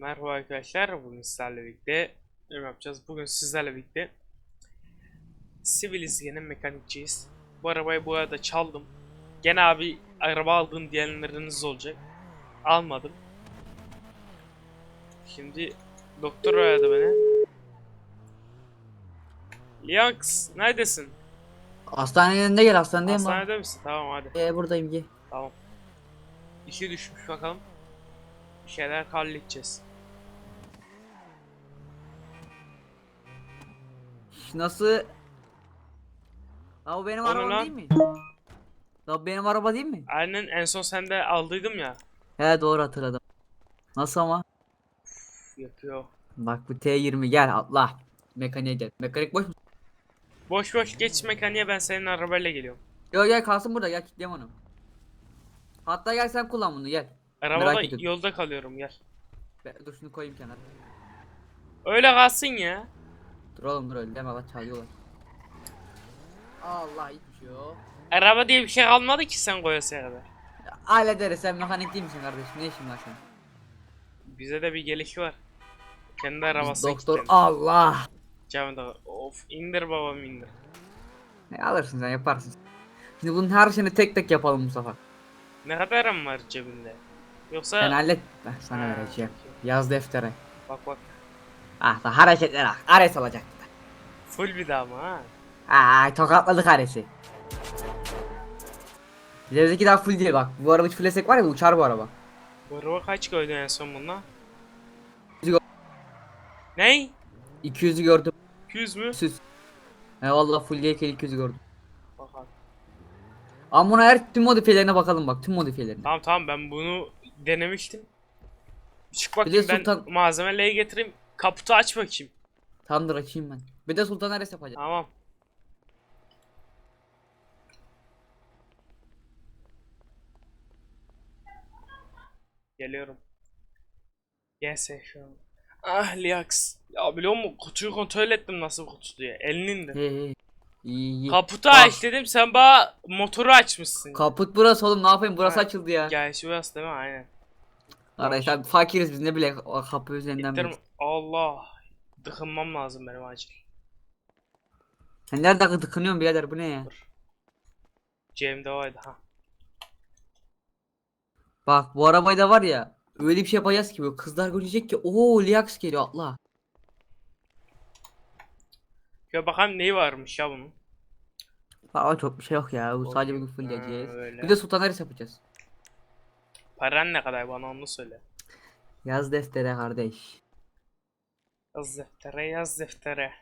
Merhaba arkadaşlar. Bugün sizlerle birlikte ne yapacağız? Bugün sizlerle birlikte Sivil yine mekanikçiyiz. Bu arabayı bu arada çaldım. Gene abi araba aldın diyenleriniz olacak. Almadım. Şimdi doktor aradı beni. Liax neredesin? Hastanenin önünde gel hastanedeyim. Hastanede misin? Tamam hadi. Ee, buradayım gel. Tamam. İşi düşmüş bakalım. Bir şeyler halledeceğiz. Nasıl? Ya bu benim O ne arabam lan? değil mi? Ya bu benim araba değil mi? Aynen en son sende aldıydım ya. He doğru hatırladım. Nasıl ama? Yapıyor. Bak bu T20 gel atla. Mekaniğe gel. Mekanik boş mu? Boş boş geç mekaniğe ben senin arabayla geliyorum. Yok gel kalsın burada gel kilitleyeyim onu. Hatta gel sen kullan bunu gel. Arabada Merak ettim. yolda kalıyorum gel. Be- Dur şunu koyayım kenara. Öyle kalsın ya. Dur oğlum dur öyle deme bak çalıyorlar. Allah hiçbir şey yok. Araba diye bir şey kalmadı ki sen koyasıya kadar. Hallederiz sen mekanik değil misin kardeşim ne işin var senin? Bize de bir gelişi var. Kendi arabası. Doktor Allah. Camda. Of indir babam indir. Ne alırsın sen yaparsın. Şimdi bunun her şeyini tek tek yapalım Mustafa. Ne kadarım var cebinde? Yoksa... Sen hallet. Ben sana Ha, vereceğim. Yaz deftere. Bak bak. Ah da hareketler ah. Ares olacak. Full bir daha mı ha? Ay tokatladık Ares'i. Bizdeki daha full değil bak. Bu araba hiç fullesek var ya uçar bu araba. Bu araba kaç koydun en son bununla? Ney? 200'ü gördüm. 200 mü? Süs. He valla full değil 200'ü gördüm. Bakalım. Ama buna her tüm modifiyelerine bakalım bak tüm modifiyelerine. Tamam tamam ben bunu denemiştim. Çık bakayım ben Sultan- malzemeleri getireyim. Kaputu aç bakayım. Tamamdır açayım ben. Bir de Sultan Ares yapacağım. Tamam. Geliyorum. Gelse şu an. Ah Liax. Ya biliyor musun kutuyu kontrol ettim nasıl kutu diye. Elini indir. He he. İyi iyi. Kaputu aç dedim sen bana motoru açmışsın. Kaput burası oğlum ne yapayım burası Ha, açıldı ya. Gerçi burası değil mi? Aynen. Arkadaşlar fakiriz biz ne bile kapı üzerinden bil. Allah. Dıkınmam lazım benim acil. Sen nerede tıkınıyorsun birader bu ne ya? Cem'de vardı ha. Bak bu arabayı da var ya öyle bir şey yapacağız ki böyle kızlar görecek ki ooo Liax geliyor atla. Ya bakalım neyi varmış ya bunun. Aa çok bir şey yok ya bu sadece bir. Ha, öyle. Bir de Sultan Ares yapacağız. Paran ne kadar bana onu söyle. Yaz deftere kardeş. Yaz deftere yaz deftere.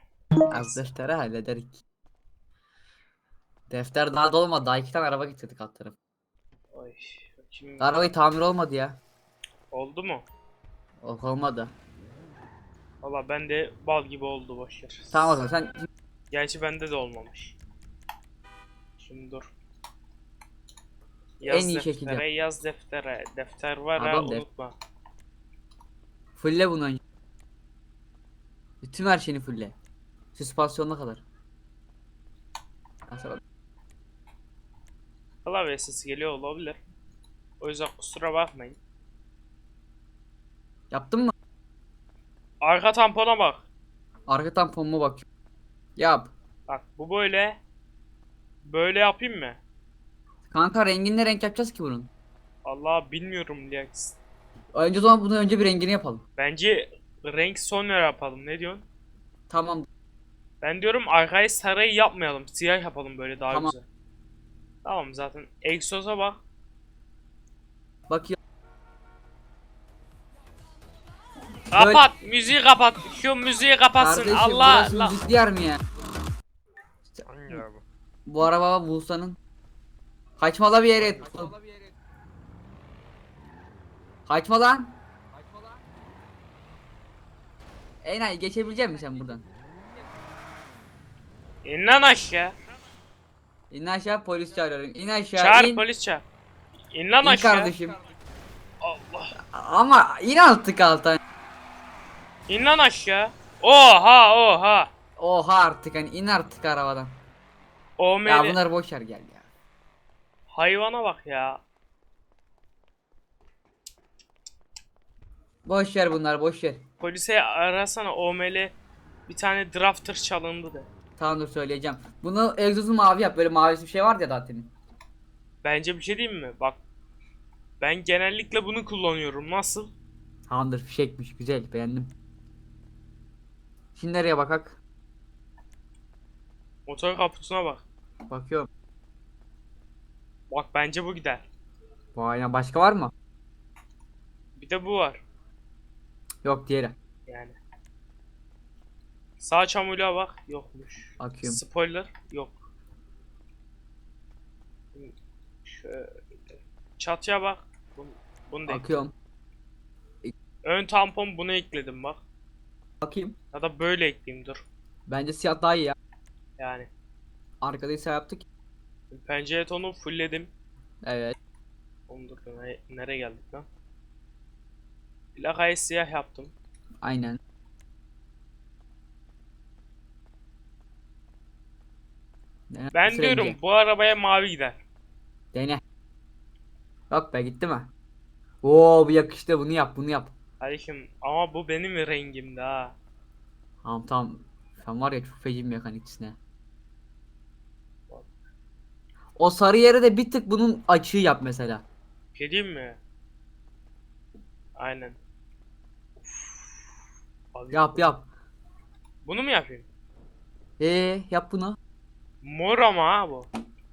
Yaz deftere hallederik. Defter daha dolmadı daha iki tane araba getirdik alt tarafı. Oy. Şimdi Arabayı tamir olmadı ya. oldu mu? Yok olmadı. Valla bende bal gibi oldu boşver. Tamam o zaman sen Gerçi bende de olmamış. Şimdi dur. En Yaz iyi deftere, şekilde. yaz deftere. Defter var ha Adam def- unutma. fulle bunu önce. Bütün her şeyini fulle. Süspansiyonuna kadar. Mesela Klavye sesi geliyor olabilir. O yüzden kusura bakmayın. yaptın mı? Arka tampona bak. Arka tamponuma bak. Yap. Bak bu böyle. Böyle yapayım mı? Kanka rengini renk yapacağız ki bunun. Allah bilmiyorum Liax. Önce o zaman bunu önce bir rengini yapalım. Bence renk sonra yapalım. Ne diyorsun? Tamam. Ben diyorum arkayı sarıyı yapmayalım. Siyah yapalım böyle daha Tamam. güzel. Tamam zaten. Egzoza bak. Bak ya. Kapat. Müziği kapat. Şu müziği kapatsın. Kardeşim Allah burası Allah. müzik yer mi ya? Bu araba Bursa'nın. Kaçma la bir yere. Kaçma lan. Enayi geçebilecek misin sen buradan? İn lan aşağı. İn aşağı polis çağırıyorum. İn aşağı Çağır in. polis çağır. İn lan İn aşağı. kardeşim. Allah. Ama in artık alttan. İn lan aşağı. Oha oha. Oha artık hani in artık arabadan. O Ya bunlar boş ver gel ya. Hayvana bak ya. Boş ver bunlar boş ver. Polise arasana OML bir tane drafter çalındı de. Tamam dur söyleyeceğim. Bunu egzozu mavi yap. Böyle mavisi bir şey var ya zaten. Bence bir şey diyeyim mi? Bak. Ben genellikle bunu kullanıyorum. Nasıl? Tamamdır fişekmiş güzel beğendim. Şimdi nereye bakak? Motor kaputuna bak. Bakıyorum. Bak bence bu gider. Vay ya başka var mı? Bir de bu var. Yok diğeri. Yani. Sağ çamurluğa bak. Yokmuş. Bakıyorum. Spoiler. Yok. Şöyle. Çatıya bak. Bunu, bunu da. Bakıyorum. Ön tampon bunu ekledim bak. Bakayım. Ya da böyle ekleyeyim dur. Bence siyah daha iyi ya. Yani. Arkada siyah yaptık. Pencere tonu fullledim. Evet. Oğlum dur ne- nereye geldik lan? Plakayı siyah yaptım. Aynen. Dene, Ben nasıl diyorum bu arabaya mavi gider. Dene. Yok be gitti mi? Oo bu yakıştı bunu yap bunu yap. Kardeşim ama bu benim rengimde ha. Tamam tamam. Sen var ya çok feci bir mekanikçisin ha. O sarı yere de bir tık bunun açığı yap mesela. Bir şey diyeyim mi? Aynen. Abi, Yap yap. Bunu mu yapayım? Ee yap bunu. Mor ama ha bu.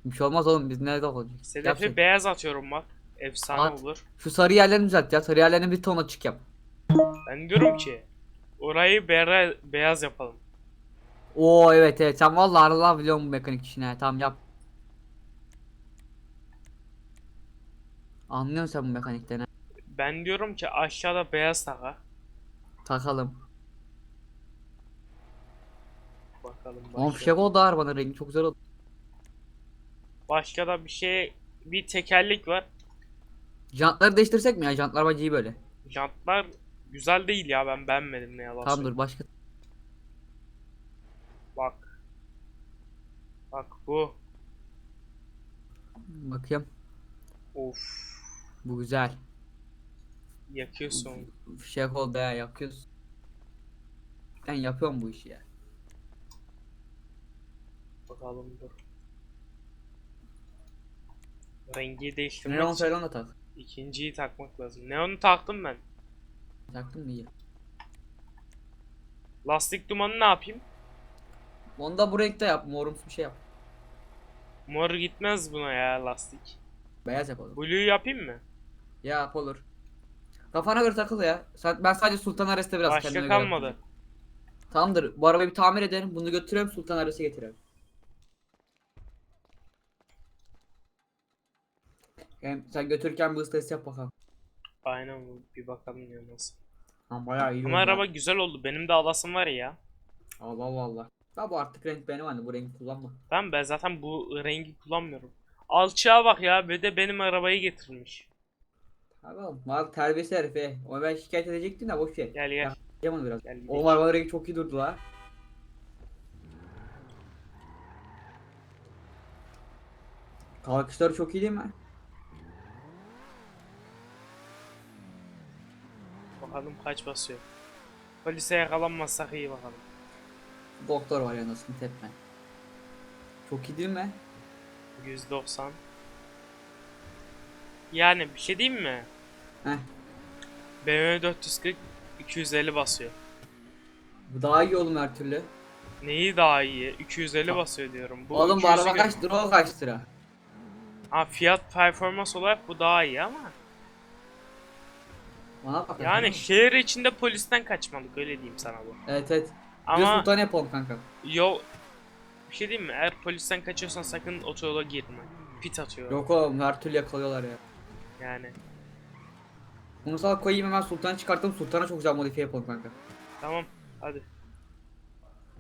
Bir şey olmaz oğlum biz nerede olacak? Yap Sedefi sen. beyaz atıyorum bak. Efsane At. olur. Şu sarı yerlerini düzelt ya. Sarı yerlerini bir ton açık yap. Ben diyorum ki orayı beyaz, beyaz yapalım. Oo evet evet sen vallahi Allah biliyorum bu mekanik işini ha. Tamam yap. Anlıyorsun sen bu mekanikten ha. Ben diyorum ki aşağıda beyaz taka. Takalım. Bakalım Oğlum başka. fişek oldu arabanın rengi çok güzel oldu. Başka da bir şey bir tekerlek var. Jantları değiştirsek mi ya? Jantlar bence iyi böyle. Jantlar güzel değil ya ben beğenmedim ne yalan Tamam dur başka. Bak. Bak bu. Bakayım. Of. Bu güzel. Yakıyorsun. Fişek oldu ya yakıyorsun. Ben yapıyorum bu işi ya. Bakalım dur. Rengi değiştirmek Neon için falan da tak. ikinciyi takmak lazım. Neonu taktım ben. Taktın mı iyi. Lastik dumanı ne yapayım? Onu da bu renkte yap. Morumsu bir şey yap. Mor gitmez buna ya lastik. Beyaz yapalım. Blue yapayım mı? Yap olur. Kafana göre takıl ya. Ben sadece Sultan Ares'te biraz Başka kendime göre kalmadı. yapacağım. Tamamdır. Bu arabayı bir tamir edelim. Bunu götürüyorum Sultan Ares'e getiriyorum. Hem sen götürürken bir hız testi yap bakalım. Aynen bu. Bir bakalım ya nasıl. Tamam bayağı iyi Ama oldu araba güzel oldu. Benim de alasım var ya. Allah Allah Allah. Ya bu artık renk benim hani bu rengi kullanma. Tamam ben zaten bu rengi kullanmıyorum. Alçığa bak ya. Bir de benim arabayı getirmiş. Tamam. Mal terbiyesiz herif he. Onu ben şikayet edecektim de boş ver. Gel gel. Yapacağım onu biraz. Gel O arabanın rengi çok iyi durdu la. Kalkışları çok iyi değil mi? Bakalım kaç basıyor. Polise yakalanmazsak iyi bakalım. Doktor var yanında sıkıntı etme. Çok iyi değil mi? 190. Yani bir şey diyeyim mi? Heh. BMW 440 250 basıyor. Bu daha iyi oğlum her türlü. Neyi daha iyi? 250 basıyor diyorum. Bu oğlum bu 200'ü araba kaç lira o kaç lira? Ha fiyat performans olarak bu daha iyi ama. Bana bak. Yani şehir içinde polisten kaçmalık öyle diyeyim sana bu. Evet evet. Ama... Ama Sultan yapalım kanka. yol bir şey diyeyim mi? Eğer polisten kaçıyorsan sakın otoyola girme. Pit atıyor. Yok oğlum her türlü yakalıyorlar ya. Yani. Bunu sana koyayım hemen Sultan'ı çıkartalım. Sultan'a çok güzel modifiye yapalım kanka. Tamam. Hadi.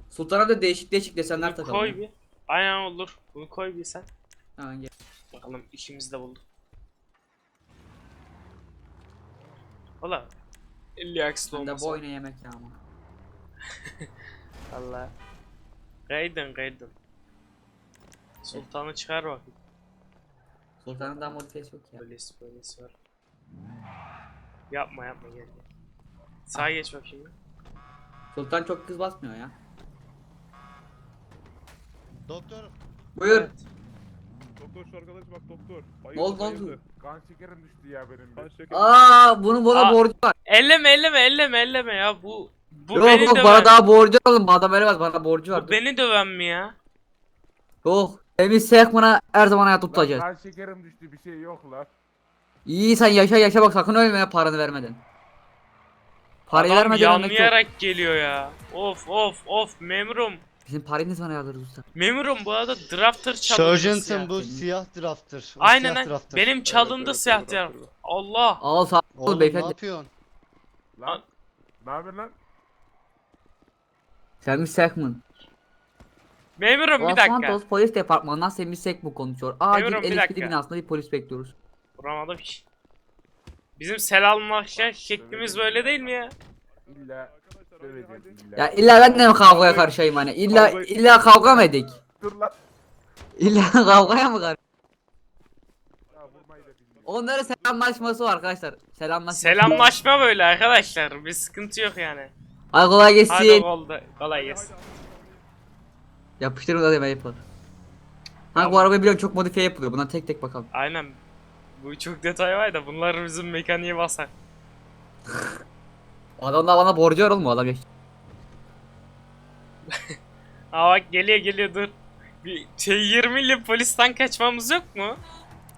Sultan'a da değişik değişik desenler Bunu takalım. koy bir. Aynen olur. Bunu koy bir sen. Hemen gel. Bakalım işimizi de bulduk. Valla 50 akslı Sen de olmasa. boyuna yemek ya ama. Valla. Gaydın gaydın. Sultanı çıkar bakayım. Sultan'ın daha modifiyesi yok ya. Polis polis var. Yapma yapma gel gel. Sağa geç bakayım. Sultan çok kız basmıyor ya. Doktor Buyur. Evet. Doktor şu arkadaş bak doktor. Ne oldu, ne oldu? bayıldı. Kan şekerim düştü ya benim. Kan şekerim. Aa bunun bana Aa. borcu var. Elleme elleme elleme elleme ya bu bu yok beni yok döven. bana daha borcu var oğlum. Adam veremez bana borcu var. Bu beni döven mi ya? Yok. Temiz Sekman'a her zaman hayatta Lan tutacağız. kan şekerim düştü bir şey yok lan. İyi sen yaşa yaşa bak sakın ölme ya paranı vermeden. Parayı Adam vermeden ölmek yok. yanlayarak geliyor ya. Of of of memurum. Bizim parayı ne zaman ayarlarız usta? Memurum bu arada drafter çalındı. Sergeant'ın bu siyah siyah drafter. O Aynen siyah aynen. drafter. Benim çalındı evet, siyah evet, drafter. Allah. Al sağ ol Oğlum ne beyefendi. yapıyorsun? Lan. Ne yapıyorsun lan? Semih Sekman. Memurum bir Los dakika. Santos polis departmanından Semih Sekman konuşuyor. Acil Memurum, bir elektrik dakika. binasında bir polis bekliyoruz. Vuramadım ki. Bizim selamlaşma şeklimiz böyle değil mi ya? İlla döveceğim illa. Ya illa ben de mi kavgaya karışayım hani? İlla Kavga- illa kavga mı edik? Dur lan. İlla kavgaya mı karış? Ya vurmayı da bilmiyorum. Onların selamlaşması var arkadaşlar. Selamlaşma. Selamlaşma böyle arkadaşlar. Bir sıkıntı yok yani. Hadi kolay Hadi gelsin. oldu. Kolay gelsin. Yapıştırın da deme yapalım. Ha bu arabayı biliyorum çok modifiye yapılıyor. Buna tek tek bakalım. Aynen. Bu çok detay var da bunlar bizim mekaniğe basar. Adam da bana borcu var oğlum adam. Aa bak geliyor geliyor dur. Bir şey 20 ile polisten kaçmamız yok mu?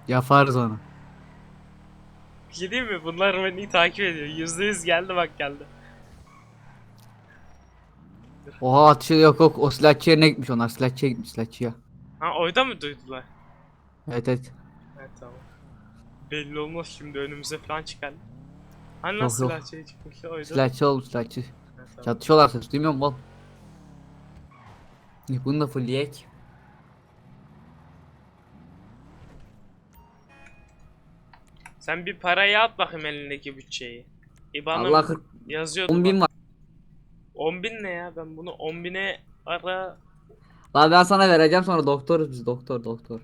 Yaparız onu. Bir şey diyeyim mi? Bunlar beni takip ediyor. %100 geldi bak geldi. Oha atışı yok yok o silahçı yerine gitmiş onlar silahçıya gitmiş silahçıya. Ha oyda mı duydular? Evet evet. Belli olmaz şimdi önümüze falan çıkar. Hani nasıl yok. silahçıya çıkmış oyda? Silahçı oğlum silahçı. Evet, tamam. Çatışıyorlar ses duymuyor musun oğlum? Bunu da fullleyek. Sen bir parayı at bakayım elindeki bütçeyi. İban'ın Allah 40 yazıyordu 10 bin var. 10 bin ne ya? Ben bunu 10 bine ara Lan ben sana vereceğim sonra doktoruz biz doktor doktor.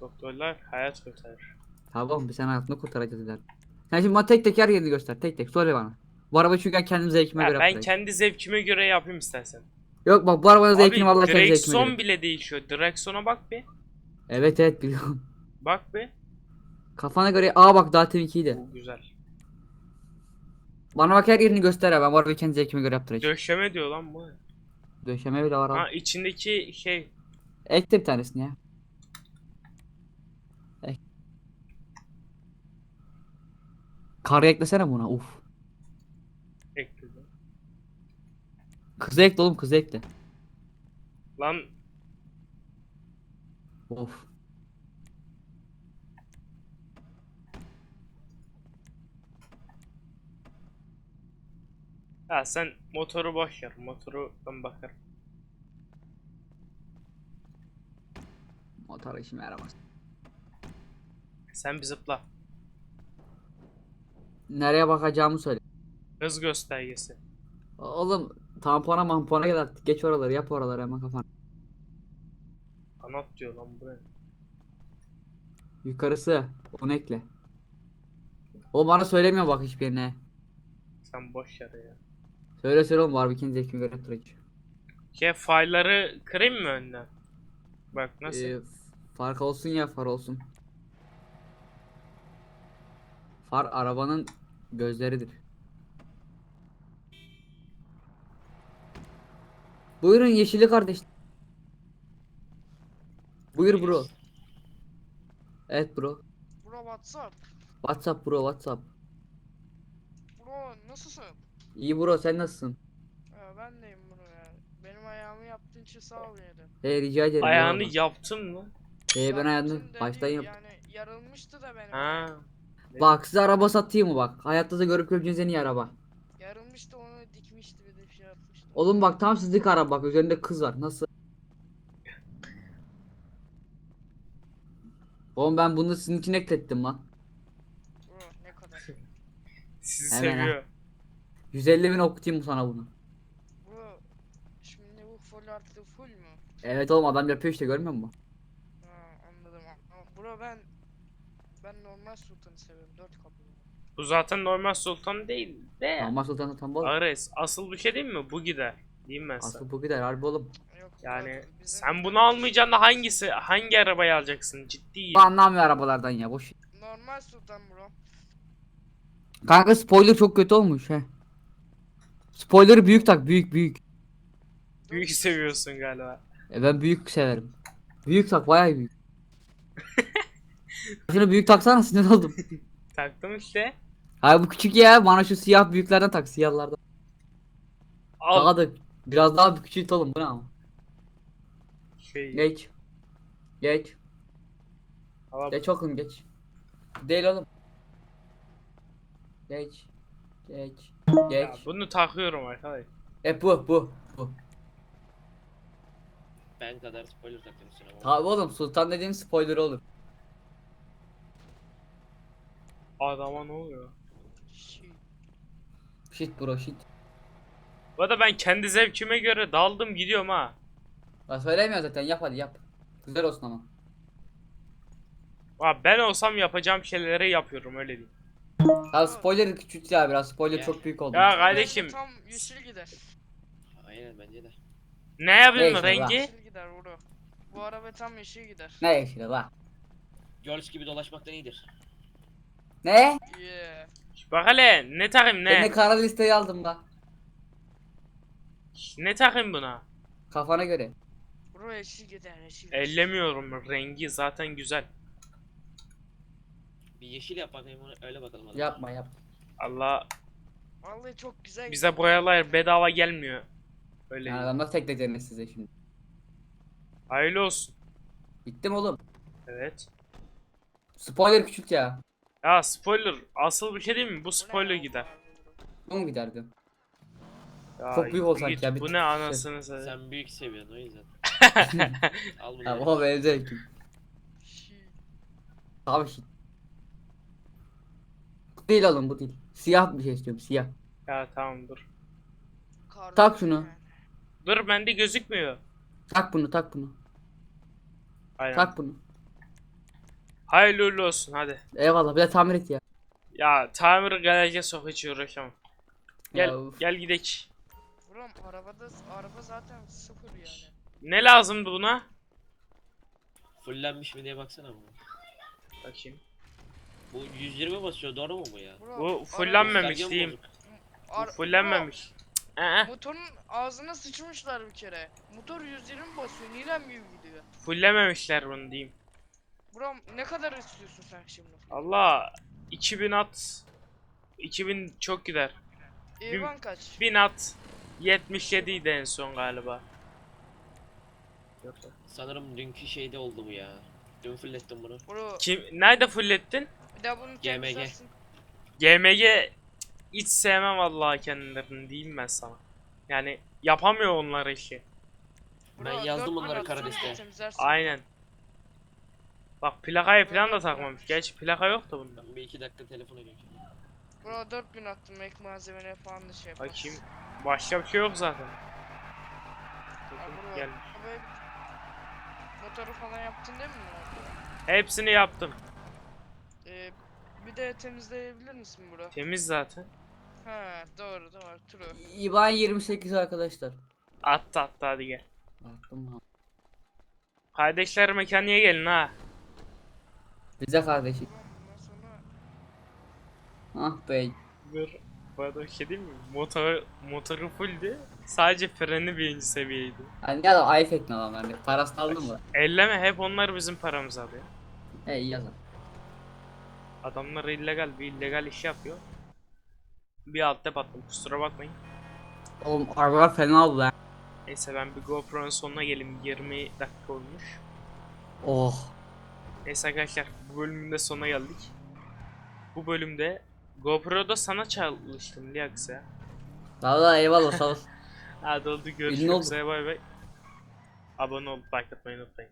doktorlar hayat kurtarır. Tamam biz senin hayatını kurtaracağız ileride. Sen şimdi bana tek tek her yerini göster tek tek söyle bana. Bu araba çünkü ben kendim zevkime Ya göre ben yaptırayım. kendi zevkime göre yapayım istersen. Yok bak bu arabanın zevkini vallahi Abi kendi zevkime direksiyon göre. bile değişiyor. Direksiyona bak bir. Evet evet biliyorum. Bak bir. Kafana göre aa bak daha teminki de. Bu güzel. Bana bak her yerini göster ya ben bu arabayı kendi zevkime göre yaptıracağım. Döşeme diyor lan bu. Döşeme bile var abi. Ha içindeki şey Ekle bir tanesini ya. Karı eklesene buna uf. ekledi. Kızı ekle oğlum kızı ekle. Lan Of. ha sen motoru boş ver. Motoru ben bakarım. Motor işime yaramaz. Sen bir zıpla. Nereye bakacağımı söyle. Hız göstergesi. Oğlum tampona mampona gel artık. Geç oraları yap oraları hemen kafana. Kanat diyor lan bu ne? Yukarısı onu ekle. O bana söylemiyor bak hiçbir yerine. Sen boş ver ya. Söyle söyle oğlum bu arabayı kendi zevkime göre yaptıracağım. Şey fayları kırayım mı önden? Bak nasıl? Ee, fark olsun ya far olsun. Far arabanın gözleridir. Buyurun yeşilli kardeş. Buyur bro. Evet bro. Bro WhatsApp. WhatsApp bro WhatsApp. Bro nasılsın? İyi bro sen nasılsın? Ee, ben deyim bro ya. Benim ayağımı yaptığın için sağ ol de. Hey rica ederim. Ayağını yaptın mı? Hey ben ayağını baştan değil, yap. Yani yarılmıştı da benim. Ha. Bak size araba satayım mı bak. Hayatta da görüp göreceğiniz en iyi araba. Yarılmıştı onu dikmişti bir de bir şey yapmıştı. Oğlum bak tam sizlik araba bak üzerinde kız var. Nasıl? Oğlum ben bunu sizin için eklettim lan. Ne kadar. Sizi Hemen ha. seviyor. 150 bin okutayım sana bunu. Şimdi bu full artı full mü? Evet oğlum adam yapıyor işte görmüyor musun? Ha anladım. Ama Bro ben ben normal sultanı seviyorum. Dört kapılı. Bu zaten normal sultan değil De. Normal Sultan tam oğlum. Ares asıl bir şey değil mi? Bu gider. Diyeyim ben sana. Asıl bu gider harbi oğlum. Yok, Yani bizim sen bunu almayacaksın da hangisi hangi arabayı alacaksın ciddi. Bu anlamıyor arabalardan ya boş. Normal sultan bro. Kanka spoiler çok kötü olmuş he. Spoiler'ı büyük tak büyük büyük. Büyük seviyorsun galiba. E ben büyük severim. Büyük tak bayağı büyük. Şunu büyük taksana sinir oldum. Taktım işte. Hayır bu küçük ya bana şu siyah büyüklerden tak siyahlardan. Al. Daha da biraz daha bir küçült oğlum bu ne ama. Şey. Geç. Geç. al- Geç oğlum geç. Değil oğlum. Geç. Geç. Ya, Geç. bunu takıyorum arkadaş. E bu bu bu. Ben kadar spoiler ama. Tabi oğlum sultan dediğin spoiler olur. Adama ne oluyor? Shit bro shit. Bu arada ben kendi zevkime göre daldım gidiyorum ha. Ben söylemiyor zaten yap hadi yap. Güzel olsun ama. Abi ben olsam yapacağım şeyleri yapıyorum öyle diyeyim. Abi spoiler küçült ya biraz spoiler Ya. çok büyük oldu. Ya kardeşim Tam yeşil gider. Aynen bence de. ne yapıyorsun Neyse, rengi? Yeşil gider bro. Bu araba tam yeşil gider. Ne yeşili la? Girls gibi dolaşmaktan iyidir. Ne? Yeah. Bak hele ne takayım Ben de ne? kara listeyi aldım la. Ne takayım buna? Kafana göre. Bro yeşil gider yeşil. Ellemiyorum rengi zaten güzel. Bir yeşil yap bakayım onu öyle bakalım. hadi. Yapma yap. Allah Vallahi çok güzel. bize boyalar bedava gelmiyor. Öyle Yani adamlar tekleyeceğiniz size şimdi. Hayırlı olsun. Gittim oğlum. Evet. Spoiler küçült ya. Ya spoiler asıl bir şey değil mi? Bu spoiler gider. Bu mu giderdi? Ya, Çok büyük olsan git, ya, bir Bu ne şey. anasını satayım. Sen büyük seviyorsun o yüzden. Al bunu. Ya o benim zevkim. Şey. Bu değil oğlum bu değil. Siyah bir şey istiyorum siyah. Ya tamam dur. karlı Tak şunu. yani. Dur bende gözükmüyor. Tak bunu tak bunu. Aynen. Tak bunu. Hayırlı uğurlu olsun hadi. Eyvallah bir de tamir et ya. Ya tamir garaja sok hiç uğraşamam. Gel Ya, uf. gel gidek. Bro arabada araba zaten sıfır yani. Ne lazımdı buna? Fullenmiş mi diye baksana bu. Bakayım. Bu 120 basıyor doğru mu bu ya? Bu fullenmemiş diyeyim. Bu fullenmemiş. Ee, motorun ağzına sıçmışlar bir kere. Motor 120 basıyor. Nilem gibi gidiyor. fullememişler bunu diyeyim. Bro ne kadar istiyorsun sen şimdi? Allah 2000 at. 2000 çok gider. Eyvan kaç? 1000 at. 77 idi en son galiba. Sanırım dünkü şeyde oldu bu ya. Dün fullettim bunu. Bro Kim nerede fullettin? bir daha bunu temizlersin. GMG hiç sevmem vallahi kendilerini diyeyim ben sana. Yani yapamıyor onlar işi. Bro, Ben yazdım dört bin onları atsana, kara listeye. temizlersin. Aynen. Bak plakayı falan da takmamış. Gerçi plaka yok da bunda. Ben bir iki dakika telefona geçeyim. Bro 4000 attım ek malzemene falan da şey yaparsın. Bakayım. Başka bir şey yok zaten. Gel. Motoru falan yaptın değil mi? Hepsini yaptım. Ee, bir de temizleyebilir misin bro? Temiz zaten. Ha doğru doğru true. İban 28 arkadaşlar. Attı attı hadi gel. Baktım ha. Kardeşler mekaniğe gelin ha. Bize kardeşim. Sonra Ah be. Bu arada bir şey değil mi? Motor, motoru fulldü. Sadece freni birinci seviyeydi. Hani ya da ayıp ne lan hani parasını aldın mı? Elleme hep onlar bizim paramız abi. He iyi yazın. Adamlar illegal bir illegal iş yapıyor. Bir altta battım kusura bakmayın. Oğlum arabalar fena oldu lan. Neyse ben bir GoPro'nun sonuna geleyim 20 dakika olmuş. Oh. Neyse arkadaşlar bu bölümün de sonuna geldik. Bu bölümde GoPro'da sana çalıştım Liax ya. Valla eyvallah sağ ol. Hadi oldu görüşürüz. olduk. Bay bay. Abone olup like atmayı unutmayın.